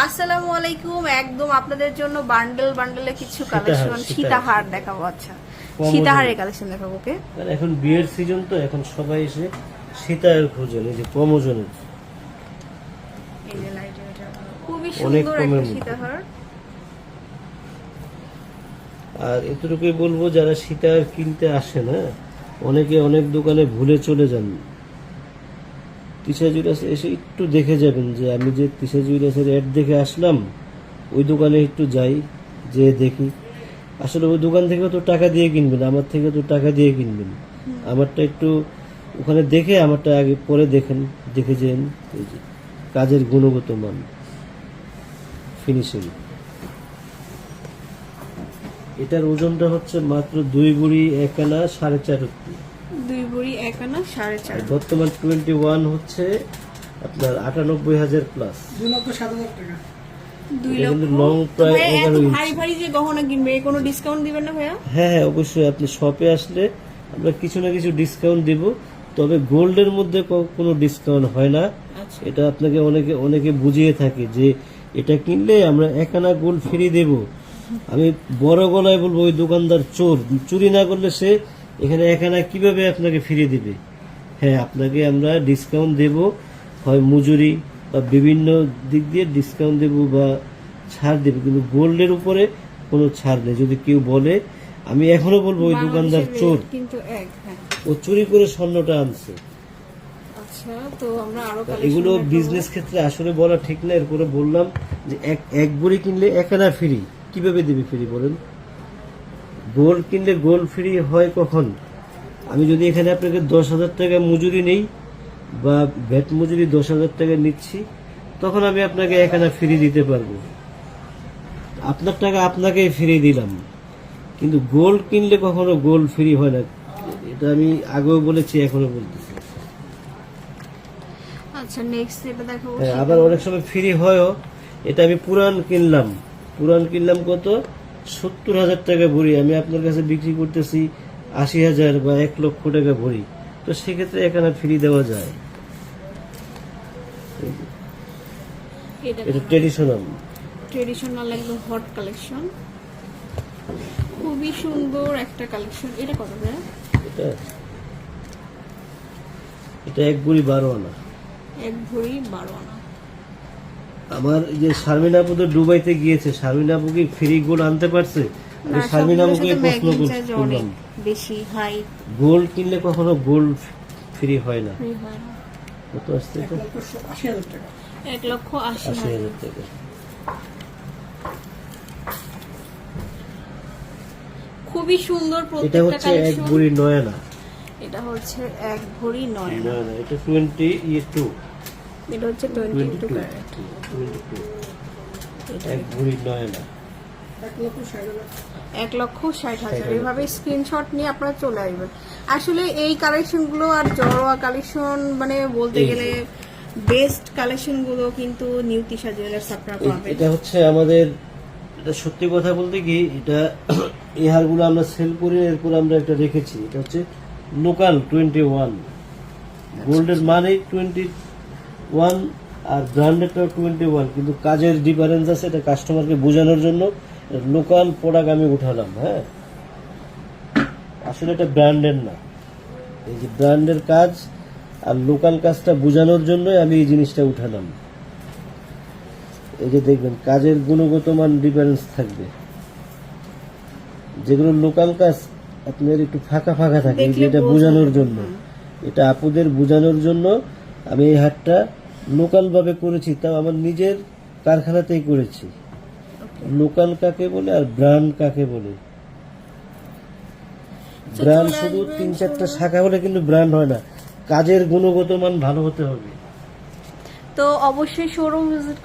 আসসালামু আলাইকুম একদম আপনাদের জন্য বান্ডেল বান্ডেলে কিছু সীতাহার, কালেকশন সীতাহার। সীতাহার দেখাবো আচ্ছা। সীতাহারের কালেকশন দেখাবো ওকে এখন বিয়ের সিজন তো এখন সবাই এসে সীতায়ের খোঁজেন এই যে। খুবই অনেক সুন্দর কমের একটা সীতাহার। আর এতটুকুই বলব যারা সীতায়ের কিনতে আসে না অনেকে অনেক দোকানে ভুলে চলে যান। তিশা জুইলার্স এসে একটু দেখে যাবেন যে আমি যে তিশা জুইলার্সের অ্যাড দেখে আসলাম ওই দোকানে একটু যাই যে দেখি। আসলে ওই দোকান থেকেও তো টাকা দিয়ে কিনবেন আমার থেকে তো টাকা দিয়ে কিনবেন। আমারটা একটু ওখানে দেখে আমারটা আগে পরে দেখেন দেখে যেন এই যে কাজের গুণগত মান। ফিনিশিং এটার ওজনটা হচ্ছে মাত্র দুই গুড়ি এক আনা সাড়ে চার দুই বুড়ি এক আনা সাড়ে চার। বর্তমান টোয়েন্টি ওয়ান হচ্ছে আপনার আটানব্বই হাজার প্লাস দুই লক্ষ long তো প্রায় ভাইয়া, এত 11 ভারী ভারী যে গহনা কিনবে কোনো ডিসকাউন্ট দিবেন না ভাইয়া? হ্যাঁ হ্যাঁ অবশ্যই আপনি শপে আসলে আমরা কিছু না কিছু ডিসকাউন্ট দিব তবে গোল্ডের মধ্যে কোনো ডিসকাউন্ট হয় না। আচ্ছা। এটা আপনাকে অনেকে অনেকে বুঝিয়ে থাকে যে এটা কিনলে আমরা এক আনা গোল্ড ফ্রি দেব। আমি বড় গলায় বলব ওই দোকানদার চোর। চুরি না করলে সে এখানে এক আনা কীভাবে আপনাকে ফিরিয়ে দিবে? হ্যাঁ আপনাকে আমরা ডিসকাউন্ট দেব। হয় মজুরি বা বিভিন্ন দিক দিয়ে ডিসকাউন্ট দেব বা ছাড় দেব। কিন্তু গোল্ডের উপরে কোনো ছাড় নেই। যদি কেউ বলে আমি এখনও বলব ওই দোকানদার চোর। হ্যাঁ। ও চুরি করে স্বর্ণটা আনছে। আচ্ছা এগুলো বিজনেস ক্ষেত্রে আসলে বলা ঠিক না। এরপরে বললাম যে এক এক বড়ি কিনলে এক আনা ফ্রি কীভাবে দিবি ফ্রি বলেন? গোল্ড কিনলে গোল্ড ফ্রি হয় কখন? আমি যদি এখানে আপনাকে দশ হাজার টাকা মজুরি নেই বা ভ্যাট মজুরি দশ হাজার টাকা নিচ্ছি তখন আমি আপনাকে এক আনা ফ্রি দিতে পারব। আপনার টাকা আপনাকেই ফ্রি দিলাম। কিন্তু গোল্ড কিনলে কখনো গোল্ড ফ্রি হয় না। এটা আমি আগেও বলেছি এখনও বলতেছি। আচ্ছা নেক্সট এটা হ্যাঁ, আবার অনেক সময় ফ্রি হয়ও। এটা আমি পুরান কিনলাম। পুরান কিনলাম কত? সত্তর হাজার টাকা ভরি আমি আপনার কাছে বিক্রি করতেছি আশি হাজার বা এক লক্ষ টাকা ভরি। তো সেক্ষেত্রে এখানে ফ্রি দেওয়া যায়। এটা ট্রেডিশনাল ট্রেডিশনাল একদম হট কালেকশন খুবই সুন্দর একটা কালেকশন এটা কত ভাইয়া এটা এটা এক ভরি বারো আনা। এক ভরি বারো আনা। আমার যে শারমিন আপু তো দুবাইতে গিয়েছে শারমিন আপু কি ফ্রি গোল্ড আনতে পারছে? শারমিন আপুকে প্রশ্ন করলাম বেশি হাই গোল্ড কিনলে কখনো গোল্ড ফ্রি হয় না। কত আসছে এটা? এক লক্ষ আশি হাজার। টাকা। খুবই সুন্দর এটা হচ্ছে এক ভরি নয়না। এটা হচ্ছে এক ভরি নয় না নয়না এটা টোয়েন্টি ইয়ে টু এটা হচ্ছে টোয়েন্টি টু এক এক লক্ষ ষাট হাজার। এভাবে স্ক্রিনশট নিয়ে আপনারা চলে আসবেন। আসলে এই কালেকশনগুলো আর জড়োয়া কালেকশন মানে বলতে গেলে বেস্ট কালেকশনগুলো কিন্তু নিউ তিশা জুয়েলার্স আপনারা পাবেন। এটা হচ্ছে আমাদের এটা সত্যি কথা বলতে কি এটা এই হারগুলো আমরা সেল করি এরপর আমরা একটা রেখেছি। এটা হচ্ছে লোকাল টোয়েন্টি ওয়ান গোল্ডের মানে টোয়েন্টি ওয়ান আর ব্র্যান্ডেডটাও টোয়েন্টি ওয়ান কিন্তু কাজের ডিফারেন্স আছে এটা কাস্টমারকে বোঝানোর জন্য। লোকাল প্রোডাক্ট আমি উঠালাম হ্যাঁ? আসলে এটা ব্র্যান্ডের না। এই যে ব্র্যান্ডের কাজ আর লোকাল কাজটা বোঝানোর জন্য আমি এই জিনিসটা উঠালাম। এই যে দেখবেন কাজের গুণগত মান ডিফারেন্স থাকবে। যেগুলো লোকাল কাজ আপনার একটু ফাঁকা ফাঁকা থাকে এটা বোঝানোর জন্য। এটা আপুদের বোঝানোর জন্য আমি এই হাটটা লোকাল ভাবে করেছি তাও আমার নিজের কারখানাতেই করেছি। লোকাল কাকে বলে আর ব্র্যান্ড কাকে বলে? ব্র্যান্ড শুধু তিন চারটা শাখা হলে কিন্তু ব্র্যান্ড হয় না। কাজের গুণগত মান ভালো হতে হবে। তো অবশ্যই শোরুম ভিজিট